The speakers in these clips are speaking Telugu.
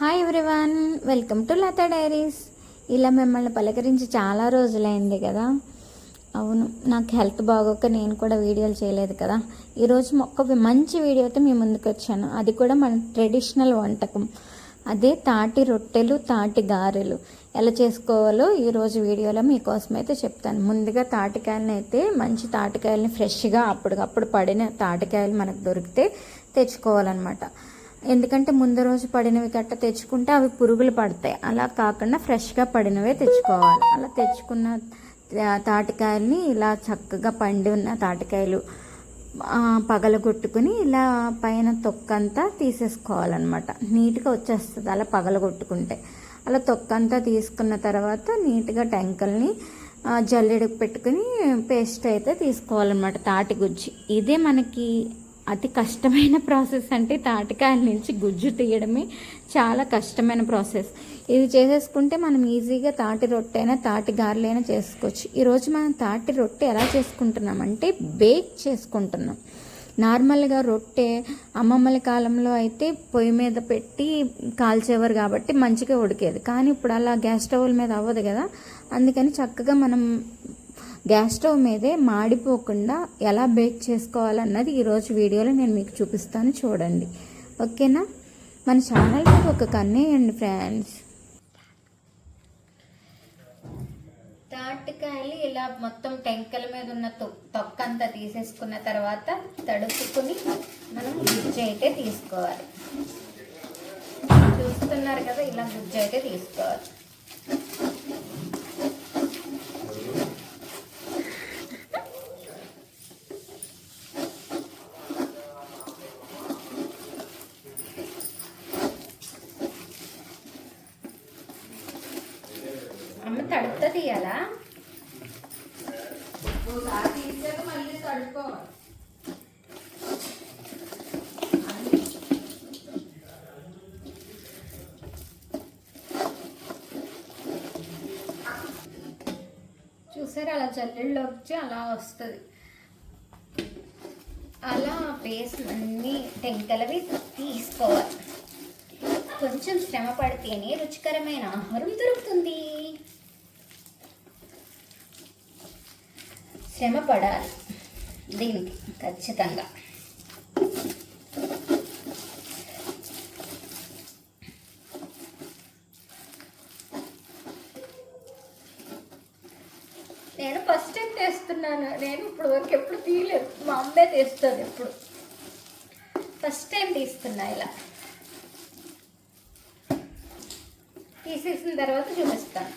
Hi everyone welcome to Latha diaries ఇలా మిమ్మల్ని పలకరించి చాలా రోజులైంది కదా. అవును నాకు హెల్త్ బాగోక నేను కూడా వీడియోలు చేయలేదు కదా. ఈరోజు ఒక మంచి వీడియోతో మీ ముందుకు వచ్చాను. అది కూడా మన ట్రెడిషనల్ వంటకం. అదే తాటి రొట్టెలు తాటి గారెలు. ఎలా చేసుకోవాలో ఈరోజు వీడియోలో మీకోసం అయితే చెప్తాను. ముందుగా తాటికాయలని అయితే మంచి తాటికాయలని ఫ్రెష్గా అప్పటికప్పుడు పడిన తాటికాయలు మనకు దొరికితే తెచ్చుకోవాలన్నమాట. ఎందుకంటే ముందు రోజు పడినవి గట్ట తెచ్చుకుంటే అవి పురుగులు పడతాయి. అలా కాకుండా ఫ్రెష్గా పడినవే తెచ్చుకోవాలి. అలా తెచ్చుకున్న తాటికాయల్ని ఇలా చక్కగా పండి ఉన్న తాటికాయలు పగలగొట్టుకుని ఇలా పైన తొక్కంతా తీసేసుకోవాలన్నమాట. నీట్గా వచ్చేస్తుంది అలా పగలగొట్టుకుంటే. అలా తొక్కంతా తీసుకున్న తర్వాత నీట్గా టెంకల్ని జల్లెడకు పెట్టుకుని పేస్ట్ అయితే తీసుకోవాలన్నమాట తాటి గుజ్జి. ఇదే మనకి అతి కష్టమైన ప్రాసెస్ అంటే తాటికాయల నుంచి గుజ్జు తీయడమే చాలా కష్టమైన ప్రాసెస్. ఇది చేసేసుకుంటే మనం ఈజీగా తాటి రొట్టె తాటి గారెలైనా చేసుకోవచ్చు. ఈరోజు మనం తాటి రొట్టె ఎలా చేసుకుంటున్నాం అంటే బేక్ చేసుకుంటున్నాం. నార్మల్గా రొట్టె అమ్మమ్మల కాలంలో అయితే పొయ్యి మీద పెట్టి కాల్చేవారు కాబట్టి మంచిగా ఉడికేది. కానీ ఇప్పుడు అలా గ్యాస్ స్టవ్ల మీద అవ్వదు కదా. అందుకని చక్కగా మనం గ్యాస్ స్టవ్ మీదే మాడిపోకుండా ఎలా బేక్ చేసుకోవాలన్నది ఈరోజు వీడియోలో నేను మీకు చూపిస్తాను చూడండి. ఓకేనా? మన ఛానల్కి ఒక కన్నేయండి ఫ్రెండ్స్. తాటికాయలు ఇలా మొత్తం టెంకల మీద ఉన్న తొక్క అంతా తీసేసుకున్న తర్వాత తడుపుకుని మనం గుజ్జు అయితే తీసుకోవాలి. చూస్తున్నారు కదా ఇలా గుజ్జు అయితే తీసుకోవాలి అమ్మ తడుపుతా తీయాలా మళ్ళీ తడుపుకోవాలి. చూసారా అలా జల్లెల్లో వచ్చి అలా వస్తుంది. అలా పేస్ట్ అన్ని టెంకలవి తీసుకోవాలి. కొంచెం శ్రమ పడితేనే రుచికరమైన ఆహారం దొరుకుతుంది. శ్రమ పడాలి దీనికి ఖచ్చితంగా. నేను ఫస్ట్ టైం తెస్తున్నాను నేను ఇప్పుడు వరకు ఎప్పుడు తీయలేదు. మా అమ్మే తీస్తుంది ఎప్పుడు. ఫస్ట్ టైం తీస్తున్నా ఇలా. తీసేసిన తర్వాత చూపిస్తాను.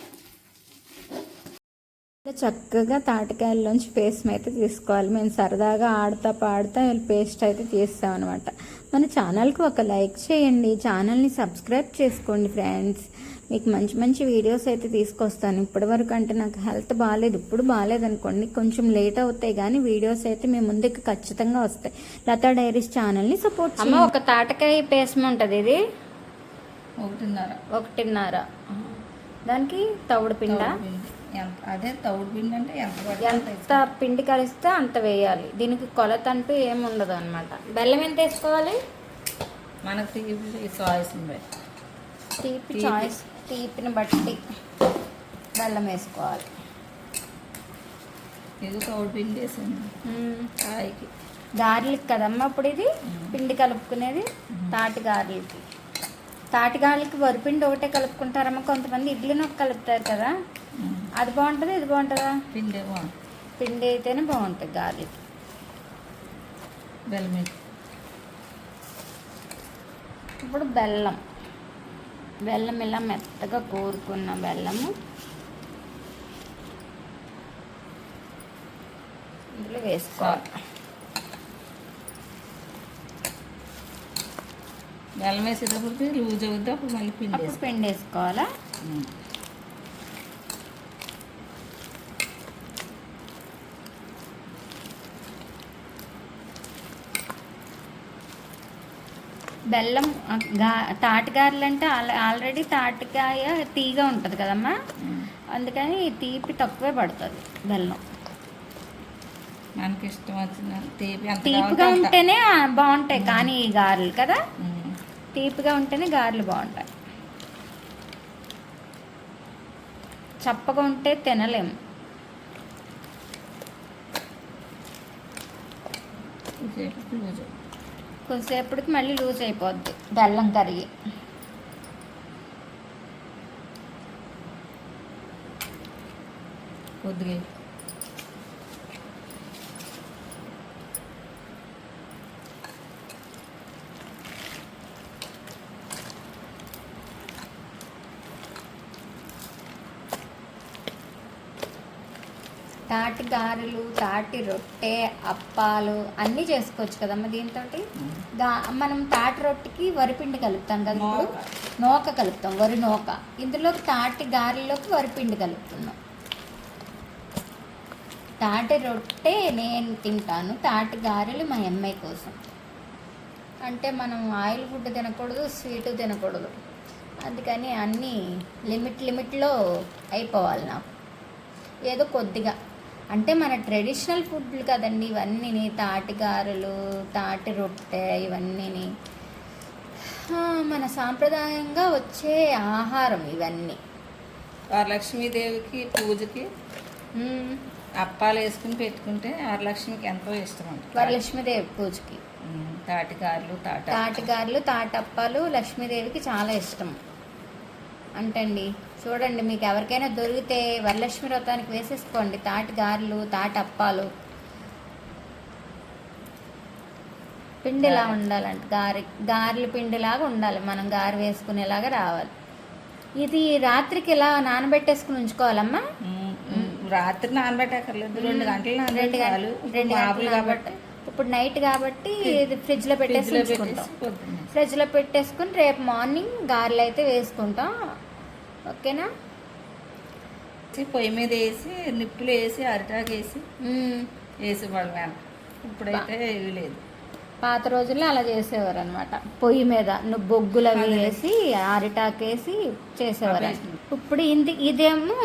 చక్కగా తాటికాయల్లోంచి పేస్ట్ అయితే తీసుకోవాలి. మేము సరదాగా ఆడుతా పాడుతా పేస్ట్ అయితే తీస్తామన్నమాట. మన ఛానల్కి ఒక లైక్ చేయండి. ఛానల్ని సబ్స్క్రైబ్ చేసుకోండి ఫ్రెండ్స్. మీకు మంచి మంచి వీడియోస్ అయితే తీసుకొస్తాను. ఇప్పటి వరకు అంటే నాకు హెల్త్ బాగాలేదు ఇప్పుడు బాగాలేదు అనుకోండి. కొంచెం లేట్ అవుతాయి కానీ వీడియోస్ అయితే మేము ముందుకు ఖచ్చితంగా వస్తాయి. లతా డైరీస్ ఛానల్ని సపోర్ట్ అమ్మ ఒక తాటకాయ పేస్ట్ ఉంటుంది ఇది. ఒకటిన్నర. ఒకటిన్నర. దానికి తవుడు పిండ. అదే తౌడు పిండి అంటే ఎంత ఎంత పిండి కలిస్తే అంత వేయాలి. దీనికి కొలత అంటూ ఏమి ఉండదు అనమాట బెల్లం ఎంత వేసుకోవాలి? మనకు తీపి చాయిస్ బట్టి తీపి. చాయిస్ తీపిని బట్టి బెల్లం వేసుకోవాలి. ఇది తౌడు పిండి వేసింది. కాయకి. గారెలకి కదమ్మా ఇప్పుడు ఇది? పిండి కలుపుకునేది? తాటి గారెలకి. తాటి గారెలకి వరిపిండి ఒకటే కలుపుకుంటారమ్మా. కొంతమంది ఇడ్లీ నొక్క కలుపుతారు కదా? అది బాగుంటుంది ఇది బాగుంటుందా? పిండి ఏమో పిండి అయితేనే బాగుంటుంది గారెలకి బెల్లం. ఇప్పుడు బెల్లం. బెల్లం ఇలా మెత్తగా కోరుకున్న బెల్లము. ఇందులో వేసుకోవాలి. బెల్లం వేసేటప్పటికి లూజ్ అవుద్ది అప్పుడు మళ్ళీ పిండి. పిండి వేసుకోవాలా? బెల్లం గా తాటికాయలు అంటే ఆల్రెడీ తాటికాయ తీగా ఉంటుంది కదమ్మా? అందుకని తీపి తక్కువే పడుతుంది బెల్లం. మనకి ఇష్టం వచ్చిన తీపి తీపిగా ఉంటేనే బాగుంటాయి కానీ ఈ గారెలు కదా? తీపిగా ఉంటేనే గారెలు బాగుంటాయి. చప్పగా ఉంటే తినలేము Thank you. కొద్దిసేపటికి మళ్ళీ లూజ్ అయిపోద్ది. బెల్లం కరిగి. కొద్దిగా తాటి గారెలు తాటి రొట్టె అప్పాలు అన్నీ చేసుకోవచ్చు కదమ్మ దీంతో మనం తాటి రొట్టెకి వరిపిండి కలుపుతాం కదా ఇప్పుడు? నూక. నూక కలుపుతాం వరి నూక. ఇందులోకి తాటి గారెలోకి వరిపిండి కలుపుతున్నాం. తాటి రొట్టె నేను తింటాను తాటి గారెలు మా అమ్మాయి కోసం. అంటే మనం ఆయిల్ ఫుడ్ తినకూడదు స్వీట్ తినకూడదు. అందుకని అన్నీ లిమిట్ లిమిట్లో అయిపోవాలి నాకు. ఏదో కొద్దిగా. అంటే మన ట్రెడిషనల్ ఫుడ్లు కదండి ఇవన్నీ తాటి గారెలు తాటి రొట్టె ఇవన్నీని. ఆ, మన సాంప్రదాయంగా వచ్చే ఆహారం ఇవన్నీ. వరలక్ష్మీదేవికి పూజకి. అప్పాలు వేసుకుని పెట్టుకుంటే వరలక్ష్మికి ఎంతో ఇష్టం అంట వరలక్ష్మీదేవి పూజకి. తాటికారులు తాట తాటిగారులు తాటప్పాలు లక్ష్మీదేవికి చాలా ఇష్టం. అంటండి. చూడండి మీకు ఎవరికైనా దొరికితే వరలక్ష్మి వ్రతానికి వేసేసుకోండి. తాటి గారెలు తాటప్పాలు పిండిలా ఉండాలంట. గారె గారెల పిండిలాగా ఉండాలి. మనం గారె వేసుకునేలాగా రావాలి. ఇది రాత్రికి ఇలా నానబెట్టేసుకుని ఉంచుకోవాలమ్మా? రాత్రి నానబెట్టక్కర్లేదు. రెండు గంటలు రెండు గంటలు రెండు కాబట్టి ఇప్పుడు నైట్ కాబట్టి ఇది ఫ్రిడ్జ్లో పెట్టేసి ఉంచుకుంటాం. పొద్దున్నే ఫ్రిడ్జ్లో పెట్టేసుకుని రేపు మార్నింగ్ గారెలు అయితే వేసుకుంటాం. ఓకేనా? పొయ్యి మీద వేసి నిప్పులు వేసి అరిటాకు వేసి మ్మ్. వేసి పడలేను ఇప్పుడైతే ఇవి లేదు. పాత రోజుల్లో అలా చేసేవారు అనమాట పొయ్యి మీద నువ్వు బొగ్గులు అవి వేసి అరిటాకు వేసి చేసేవారు. ఇప్పుడు ఇది ఇదేమో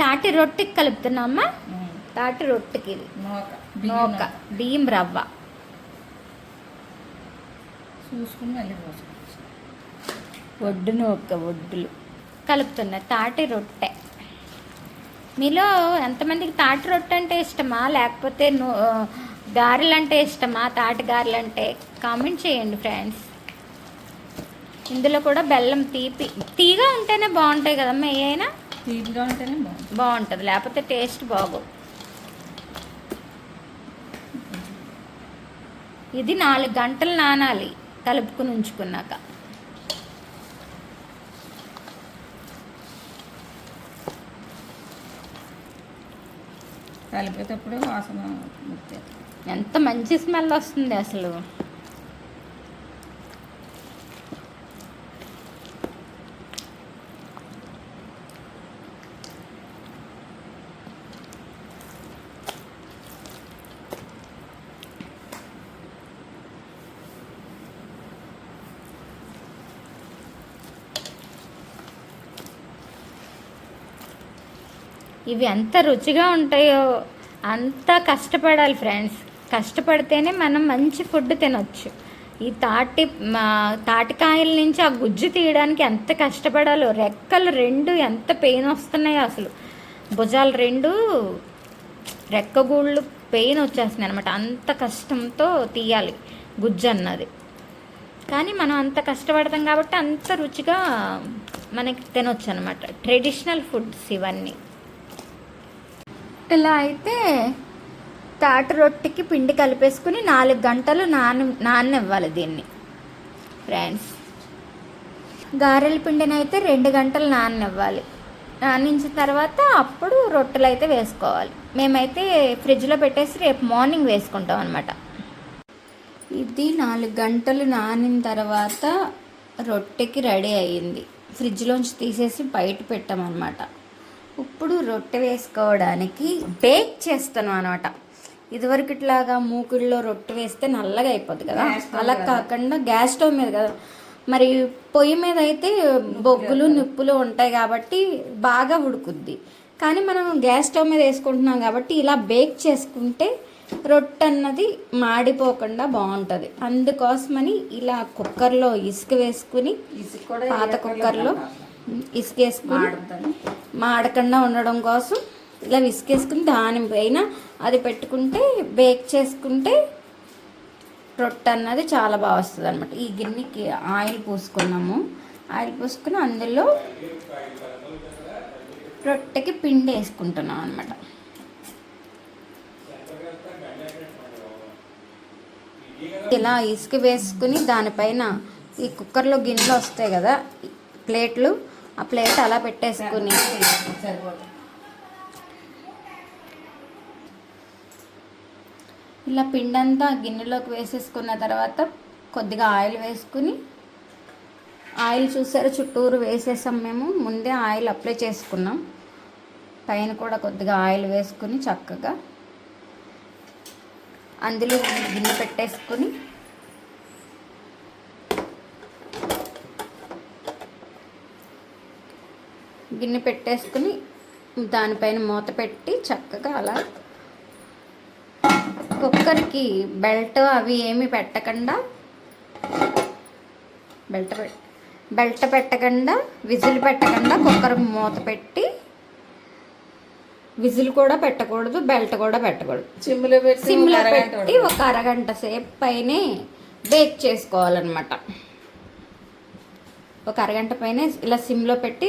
తాటి రొట్టెకి కలుపుతున్నామ్మా తాటి రొట్టెకి నూక. బియ్యం రవ్వ. చూసుకుని మళ్ళీ పోసుకోవచ్చు ఒడ్డు నూక ఒడ్డులు కలుపుతున్నా. తాటి రొట్టె. మీలో ఎంతమందికి తాటి రొట్టె అంటే ఇష్టమా? లేకపోతే గారెలు అంటే ఇష్టమా? తాటి గారెలు అంటే కామెంట్ చేయండి ఫ్రెండ్స్. ఇందులో కూడా బెల్లం తీపి తీగా ఉంటేనే బాగుంటాయి కదమ్మా ఏ అయినా తీపిగా ఉంటేనే బాగుంటుంది. బాగుంటుంది. లేకపోతే టేస్ట్ బాగో ఇది నాలుగు గంటలు నానాలి కలుపుకుని ఉంచుకున్నాక. కలిపేటప్పుడు వాసన ఎంత మంచి స్మెల్ వస్తుంది అసలు. ఇవి ఎంత రుచిగా ఉంటాయో అంత కష్టపడాలి ఫ్రెండ్స్. కష్టపడితేనే మనం మంచి ఫుడ్ తినొచ్చు. ఈ తాటి మా తాటికాయల నుంచి ఆ గుజ్జు తీయడానికి ఎంత కష్టపడాలో రెక్కలు రెండు ఎంత పెయిన్ వస్తున్నాయో అసలు. భుజాలు రెండు రెక్కగూళ్ళు పెయిన్ వచ్చేస్తున్నాయి అనమాట అంత కష్టంతో తీయాలి గుజ్జు అన్నది. కానీ మనం అంత కష్టపడతాం కాబట్టి అంత రుచిగా మనకి తినొచ్చు అనమాట ట్రెడిషనల్ ఫుడ్స్ ఇవన్నీ. ఇలా అయితే తాటి రొట్టెకి పిండి కలిపేసుకుని నాలుగు గంటలు నాన నాననివ్వాలి దీన్ని. ఫ్రెండ్స్ గారెల పిండిని అయితే రెండు గంటలు నాననివ్వాలి. నానించిన తర్వాత అప్పుడు రొట్టెలు అయితే వేసుకోవాలి. మేమైతే ఫ్రిడ్జ్లో పెట్టేసి రేపు మార్నింగ్ వేసుకుంటాం అనమాట ఇది నాలుగు గంటలు నానిన తర్వాత రొట్టెకి రెడీ అయ్యింది. ఫ్రిడ్జ్లోంచి తీసేసి బయట పెట్టామన్నమాట. ఇప్పుడు రొట్టె వేసుకోవడానికి బేక్ చేస్తాను అనమాట. ఇదివరకు ఇట్లాగా మూకుడిలో రొట్టె వేస్తే నల్లగా అయిపోద్ది కదా. అలా. కాకుండా గ్యాస్ స్టవ్ మీద కదా. మరి పొయ్యి మీద అయితే బొగ్గులు నిప్పులు ఉంటాయి కాబట్టి బాగా ఉడుకుద్ది. కానీ మనం గ్యాస్ స్టవ్ మీద వేసుకుంటున్నాం కాబట్టి ఇలా బేక్ చేసుకుంటే రొట్టె అన్నది మాడిపోకుండా బాగుంటుంది. అందుకోసమని ఇలా కుక్కర్లో ఇసుక వేసుకుని పాత కుక్కర్లో. ఇసుకేసుకుని మాడకుండా ఉండడం కోసం ఇలా విసికేసుకుని దానిపైన అది పెట్టుకుంటే బేక్ చేసుకుంటే రొట్టె అన్నది చాలా బాగా వస్తుంది అనమాట ఈ గిన్నెకి ఆయిల్ పూసుకున్నాము. ఆయిల్ పూసుకుని అందులో రొట్టెకి పిండి వేసుకుంటున్నాం అనమాట ఇలా ఇసుక వేసుకుని దానిపైన ఈ కుక్కర్లో గిన్నెలు వస్తాయి కదా ప్లేట్లు ఆ ప్లేట్ అలా పెట్టేసుకుని. ఇలా పిండంతా గిన్నెలోకి వేసేసుకున్న తర్వాత కొద్దిగా ఆయిల్ వేసుకుని ఆయిల్ చూసారు చుట్టూరు వేసేసాం మేము. ముందే ఆయిల్ అప్లై చేసుకున్నాం. పైన కూడా కొద్దిగా ఆయిల్ వేసుకుని చక్కగా అందులో గిన్నె పెట్టేసుకుని గిన్నె పెట్టేసుకుని దానిపైన మూత పెట్టి చక్కగా అలా కుక్కర్కి బెల్ట్ అవి ఏమి పెట్టకుండా బెల్ట్ బెల్ట్ పెట్టకుండా విజిల్ పెట్టకుండా కుక్కర్ మూత పెట్టి విజిల్ కూడా పెట్టకూడదు బెల్ట్ కూడా పెట్టకూడదు. సిమ్లో పెట్టి ఒక అరగంట సేపు పైనే బేక్ చేసుకోవాలన్నమాట. ఒక అరగంట పైన ఇలా సిమ్లో పెట్టి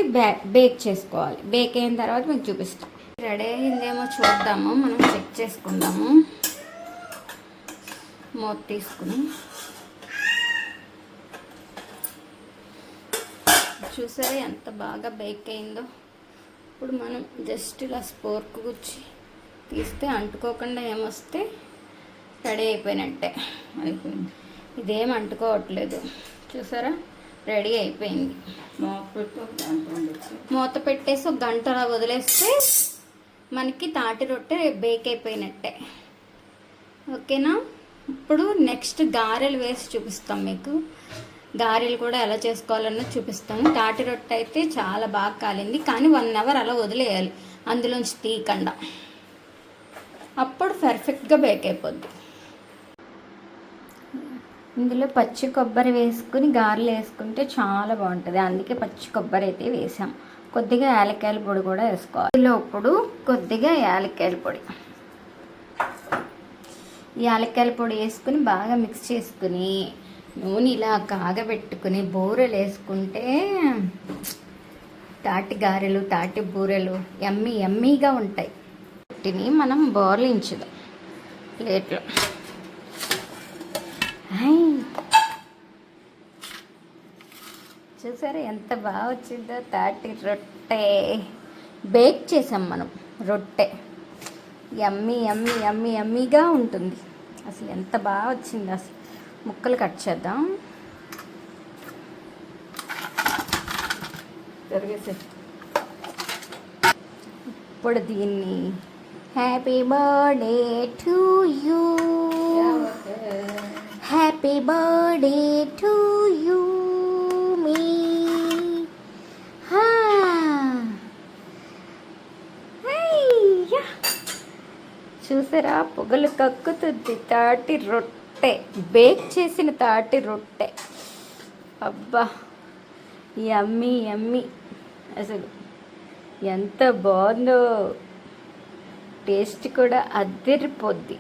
బేక్ చేసుకోవాలి. బేక్ అయిన తర్వాత మీకు చూపిస్తాం. రెడీ అయిందేమో చూద్దాము. మనం చెక్ చేసుకుందాము. మూత తీసుకుని చూసారా ఎంత బాగా బేక్ అయిందో? ఇప్పుడు మనం జస్ట్ ఇలా స్పోర్క్ గుచ్చి తీస్తే అంటుకోకుండా ఏమొస్తే రెడీ అయిపోయినట్టే. అయిపోయింది. ఇదేం అంటుకోవట్లేదు. చూసారా? రెడీ అయిపోయింది. మూత పెట్టేసి ఒక గంట అలా వదిలేస్తే మనకి తాటి రొట్టె బేక్ అయిపోయినట్టే. ఓకేనా? ఇప్పుడు నెక్స్ట్ గారెలు వేసి చూపిస్తాం మీకు. గారెలు కూడా ఎలా చేసుకోవాలన్నది చూపిస్తాను తాటి రొట్టె అయితే చాలా బాగా కాలింది కానీ వన్ అవర్ అలా వదిలేయాలి. అందులోంచి తీయకుండా. అప్పుడు పర్ఫెక్ట్గా బేక్ అయిపోద్ది. ఇందులో పచ్చి కొబ్బరి వేసుకుని గారెలు వేసుకుంటే చాలా బాగుంటుంది. అందుకే పచ్చి కొబ్బరి అయితే వేసాం. కొద్దిగా యాలక్కాయల పొడి కూడా వేసుకోవాలి. ఇందులో ఇప్పుడు కొద్దిగా యాలక్కాయల పొడి. యాలక్కాయల పొడి వేసుకుని బాగా మిక్స్ చేసుకుని నూనె ఇలా కాగబెట్టుకుని బూరెలు వేసుకుంటే తాటి గారెలు తాటి బూరెలు ఎమ్మి ఎమ్మీగా ఉంటాయి. వీటిని మనం బోర్లించుదాం ప్లేట్లో. చూసారా ఎంత బాగా వచ్చిందో? తాటి రొట్టె. బేక్ చేసాం మనం రొట్టె. ఎమ్మి ఎమ్మి ఎమ్మి ఎమ్మిగా ఉంటుంది. అసలు ఎంత బాగా వచ్చింది అసలు. ముక్కలు కట్ చేద్దాం. జరిగేసే. ఇప్పుడు దీన్ని happy birthday to you. Happy birthday to you మీ చూసారా? పొగలు కక్కుతుంది. తాటి రొట్టె. బేక్ చేసిన తాటి రొట్టె. అబ్బా యమ్మీ యమ్మీ. అసలు ఎంత బాగుందో. టేస్ట్ కూడా అద్దరిపోద్ది.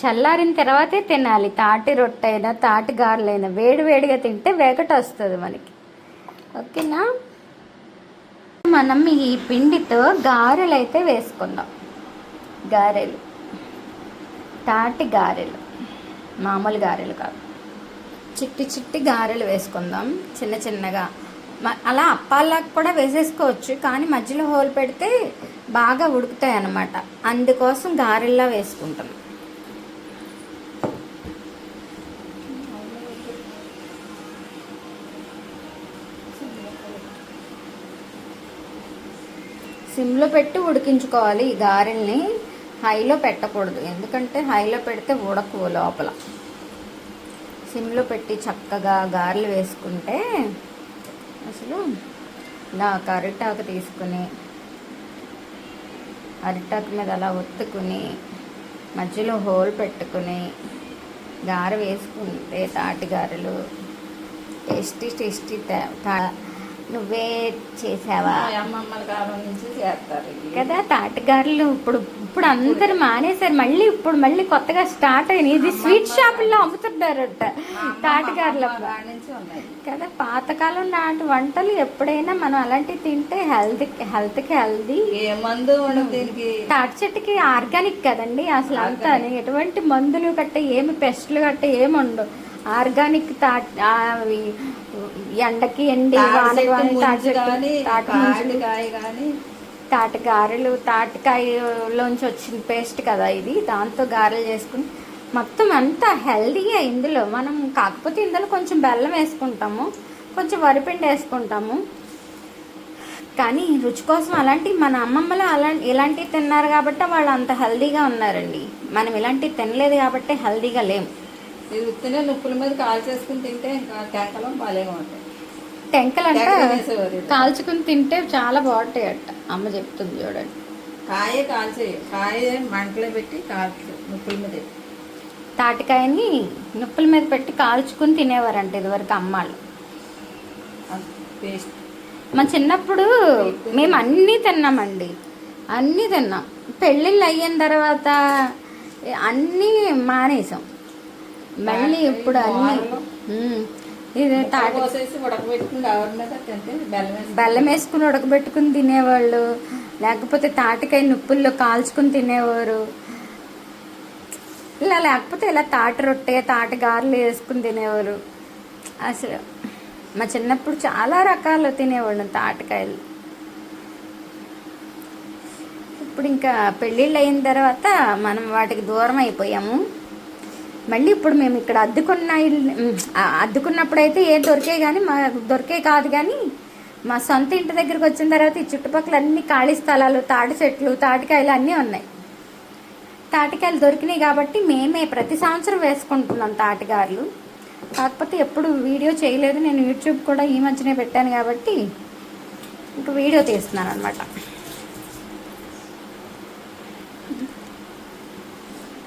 చల్లారిన తర్వాతే తినాలి. తాటి రొట్టె అయినా తాటి గారెలైనా వేడి వేడిగా తింటే వేగట వస్తుంది మనకి. ఓకేనా? మనం ఈ పిండితో గారెలు అయితే వేసుకుందాం. గారెలు. తాటి గారెలు. మామూలు గారెలు కాదు. చిట్టి చిట్టి గారెలు వేసుకుందాం. చిన్న చిన్నగా. అలా అప్పాలకు కూడా వేసేసుకోవచ్చు. కానీ మధ్యలో హోల్ పెడితే బాగా ఉడుకుతాయి అన్నమాట అందుకోసం గారెల్లా వేసుకుంటాం. సిమ్లో పెట్టి ఉడికించుకోవాలి ఈ గారెల్ని. హైలో పెట్టకూడదు. ఎందుకంటే హైలో పెడితే ఉడకవు లోపల. సిమ్లో పెట్టి చక్కగా గారెలు వేసుకుంటే అసలు ఇలా ఒక అరిటాకు తీసుకుని అరిటాకు మీద అలా ఒత్తుకుని మధ్యలో హోల్ పెట్టుకుని గార వేసుకుంటే తాటి గారెలు టేస్టీ టేస్టీ నువ్వే చేసావా. కదా తాటగారులు ఇప్పుడు ఇప్పుడు అందరు మానేశారు. మళ్ళీ ఇప్పుడు మళ్ళీ కొత్తగా స్టార్ట్ అయినాయి. ఇది స్వీట్ షాపుల్లో అమ్ముతున్నారట అమ్మమ్మ తాటగారుల కదా పాతకాలం నాటి వంటలు ఎప్పుడైనా మనం అలాంటివి తింటే హెల్త్ హెల్త్కి హెల్దీ మందు ఉండదు దీనికి. తాటి చెట్టుకి ఆర్గానిక్ కదండి. అసలు అంతా ఎటువంటి మందులు గట్ట ఏమి పెస్ట్లు గట్ట ఏమి ఉండవు. ఆర్గానిక్ తాటి అవి ఎండకి ఎండి తాటి వానకి చెట్టు వాన తాటి ముంజు చెట్టు కానీ తాటి ముంజులు కాయ కానీ తాటి గారెలు తాటికాయలోంచి వచ్చిన పేస్ట్ కదా ఇది. దాంతో గారెలు చేసుకుని మొత్తం అంతా హెల్దీగా ఇందులో. మనం కాకపోతే ఇందులో కొంచెం బెల్లం వేసుకుంటాము కొంచెం వరిపిండి వేసుకుంటాము. కానీ రుచి కోసం అలాంటి మన అమ్మమ్మలు అలా ఇలాంటివి తిన్నారు కాబట్టి వాళ్ళు అంత హెల్దీగా ఉన్నారండి. మనం ఇలాంటివి తినలేదు కాబట్టి హెల్దీగా లేము. ఇది ఉత్తినే నుప్పుల మీద కాల్ చేసుకుని తింటే ఇంకా టెంకలం బాలేగా ఉంటాయి టెంకలు అంటే టెంకలు వేసేవారు ఇది. కాల్చుకుని తింటే చాలా బాగుంటాయి అట్ట అమ్మ చెప్తుంది చూడండి. కాయ కాల్చేయి కాయ మంటలో పెట్టి కాల్చు నుప్పుల మీద. తాటికాయని నిప్పుల మీద పెట్టి కాల్చుకుని తినేవారంట ఇదివరకు అమ్మాళ్ళు. పేస్ట్. మా చిన్నప్పుడు మేము అన్నీ తిన్నామండి. అన్నీ తిన్నాం. పెళ్ళిళ్ళు అయిన తర్వాత అన్నీ మానేసాం. మళ్ళీ ఇప్పుడు అన్నీ. ఇది తాటి బెల్లం వేసుకుని ఉడకబెట్టుకుని తినేవాళ్ళు లేకపోతే తాటికాయ నుప్పుల్లో కాల్చుకుని తినేవారు. ఇలా లేకపోతే ఇలా తాటి రొట్టె తాటి గారెలు వేసుకుని తినేవారు. అసలు మా చిన్నప్పుడు చాలా రకాలు తినేవాళ్ళం తాటికాయలు. ఇప్పుడు ఇంకా పెళ్ళిళ్ళు అయిన తర్వాత మనం వాటికి దూరం అయిపోయాము. మళ్ళీ ఇప్పుడు మేము ఇక్కడ అద్దుకున్న అద్దుకున్నప్పుడు అయితే ఏం అద్దుకున్నప్పుడైతే ఏ దొరికే కానీ మా దొరికే కాదు కానీ మా సొంత ఇంటి దగ్గరికి వచ్చిన తర్వాత ఈ చుట్టుపక్కల అన్ని ఖాళీ స్థలాలు తాటి చెట్లు తాటికాయలు అన్నీ ఉన్నాయి. తాటికాయలు దొరికినాయి కాబట్టి మేమే ప్రతి సంవత్సరం వేసుకుంటున్నాం తాటిగారులు కాకపోతే ఎప్పుడు వీడియో చేయలేదు నేను యూట్యూబ్ కూడా ఈ మధ్యనే పెట్టాను కాబట్టి ఇంక వీడియో తీస్తున్నాను అనమాట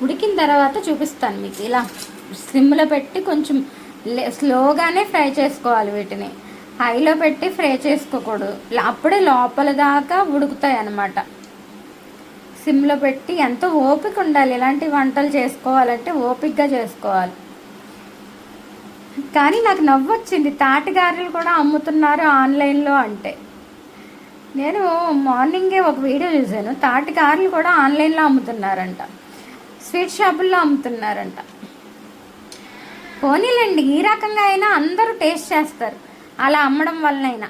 ఉడికిన తర్వాత చూపిస్తాను మీకు. ఇలా సిమ్లో పెట్టి కొంచెం లే- స్లోగానే ఫ్రై చేసుకోవాలి వీటిని. హైలో పెట్టి ఫ్రై చేసుకోకూడదు. అప్పుడే లోపల దాకా ఉడుకుతాయి అన్నమాట. సిమ్లో పెట్టి ఎంతో ఓపిక ఉండాలి ఇలాంటి వంటలు చేసుకోవాలంటే ఓపికగా చేసుకోవాలి. కానీ నాకు నవ్వొచ్చింది. తాటిగారెలు కూడా అమ్ముతున్నారు ఆన్లైన్లో అంటే. నేను మార్నింగే ఒక వీడియో చూశాను. తాటిగారెలు కూడా ఆన్లైన్లో అమ్ముతున్నారంట. స్వీట్ షాపుల్లో అమ్ముతున్నారంట. పోనీలండి ఈ రకంగా అయినా అందరూ టేస్ట్ చేస్తారు. అలా అమ్మడం వల్లనైనా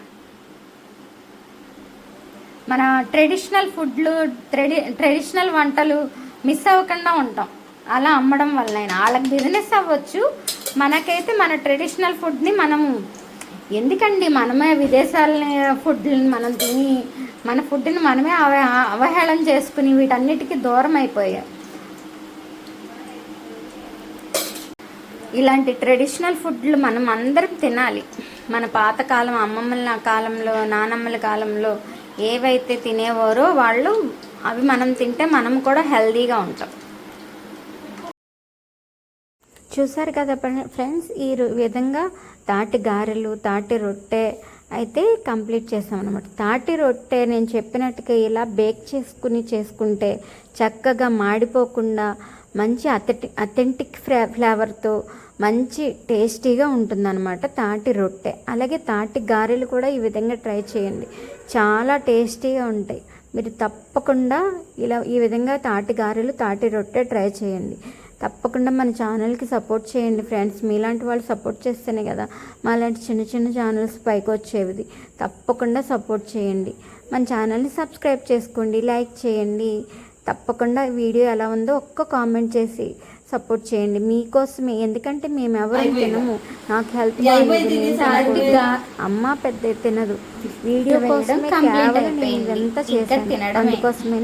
మన ట్రెడిషనల్ ఫుడ్లు ట్రెడి ట్రెడిషనల్ వంటలు మిస్ అవ్వకుండా ఉంటాం. అలా అమ్మడం వల్లనైనా వాళ్ళకి బిజినెస్ అవ్వచ్చు. మనకైతే మన ట్రెడిషనల్ ఫుడ్ని మనము ఎందుకండి మనమే విదేశాలని ఫుడ్ని మనం తిని మన ఫుడ్ని మనమే అవ అవహేళన చేసుకుని వీటన్నిటికీ దూరం అయిపోయాం. ఇలాంటి ట్రెడిషనల్ ఫుడ్లు మనం అందరం తినాలి. మన పాతకాలం అమ్మమ్మల కాలంలో నానమ్మల కాలంలో ఏవైతే తినేవారో వాళ్ళు అవి మనం తింటే మనం కూడా హెల్తీగా ఉంటాం. చూసారు కదా ఫ్రెండ్స్? ఈ విధంగా తాటి గారెలు తాటి రొట్టె అయితే కంప్లీట్ చేసాం అనమాట తాటి రొట్టె నేను చెప్పినట్టుగా ఇలా బేక్ చేసుకుని చేసుకుంటే చక్కగా మాడిపోకుండా మంచి అథెంటి అథెంటిక్ ఫ్లే ఫ్లేవర్తో మంచి టేస్టీగా ఉంటుందన్నమాట తాటి రొట్టె. అలాగే తాటి గారెలు కూడా ఈ విధంగా ట్రై చేయండి. చాలా టేస్టీగా ఉంటాయి. మీరు తప్పకుండా ఇలా ఈ విధంగా తాటి గారెలు తాటి రొట్టె ట్రై చేయండి. తప్పకుండా మన ఛానల్కి సపోర్ట్ చేయండి ఫ్రెండ్స్. మీలాంటి వాళ్ళు సపోర్ట్ చేస్తేనే కదా మాలాంటి చిన్న చిన్న ఛానల్స్ పైకి వచ్చేవి. తప్పకుండా సపోర్ట్ చేయండి. మన ఛానల్ని సబ్స్క్రైబ్ చేసుకోండి లైక్ చేయండి. తప్పకుండా వీడియో ఎలా ఉందో ఒక్క కామెంట్ చేసి సపోర్ట్ చేయండి. మీకోసమే. ఎందుకంటే మేము ఎవరు తినము. నాకు హెల్త్ అమ్మ పెద్ద తినదు. వీడియో కోసమే కేవలం నేను అయిపోయింది. ఇదంతా చేశాను. అందుకోసమే